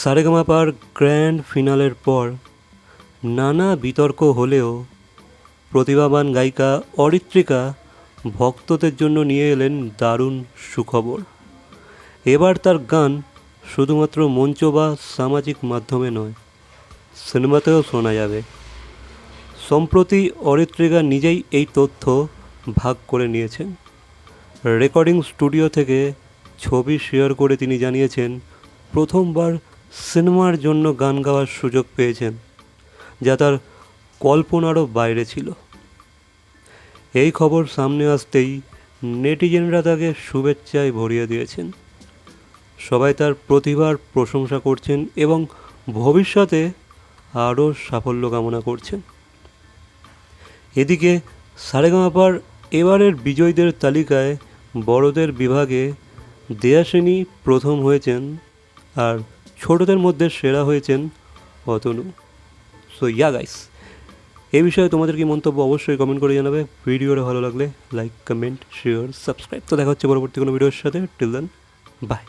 সারেগামাপার grand ফিনালের পর নানা বিতর্ক হলেও প্রতিভাবান গায়িকা অরিত্রিকা ভক্তদের জন্য নিয়ে এলেন দারুণ সুখবর। এবার তার গান শুধুমাত্র মঞ্চ বা সামাজিক মাধ্যমে নয়, সিনেমাতেও শোনা যাবে। সম্প্রতি অরিত্রিকা নিজেই এই তথ্য ভাগ করে নিয়েছেন। রেকর্ডিং স্টুডিও থেকে ছবি শেয়ার করে তিনি জানিয়েছেন, প্রথমবার সিনেমার জন্য গান গাওয়ার সুযোগ পেয়েছেন, যা তার কল্পনারও বাইরে ছিল। এই খবর সামনে আসতেই নেটিজেনরা তাকে শুভেচ্ছায় ভরিয়ে দিয়েছেন। সবাই তার প্রতিভার প্রশংসা করছেন এবং ভবিষ্যতে আরও সাফল্য কামনা করছেন। এদিকে সারেগামাপার এবারের বিজয়ীদের তালিকায় বড়দের বিভাগে দেয়াসিনী প্রথম হয়েছেন আর ছোটদের মধ্যে সেরা হয়েছেন অতনু। সো ইয়া গাইস এই বিষয়ে তোমাদের কি মন্তব্য অবশ্যই কমেন্ট করে জানাবে। ভিডিওটা ভালো লাগলে লাইক কমেন্ট শেয়ার সাবস্ক্রাইব তো দেখা হচ্ছে পরবর্তী কোনো ভিডিওর সাথে। Till then by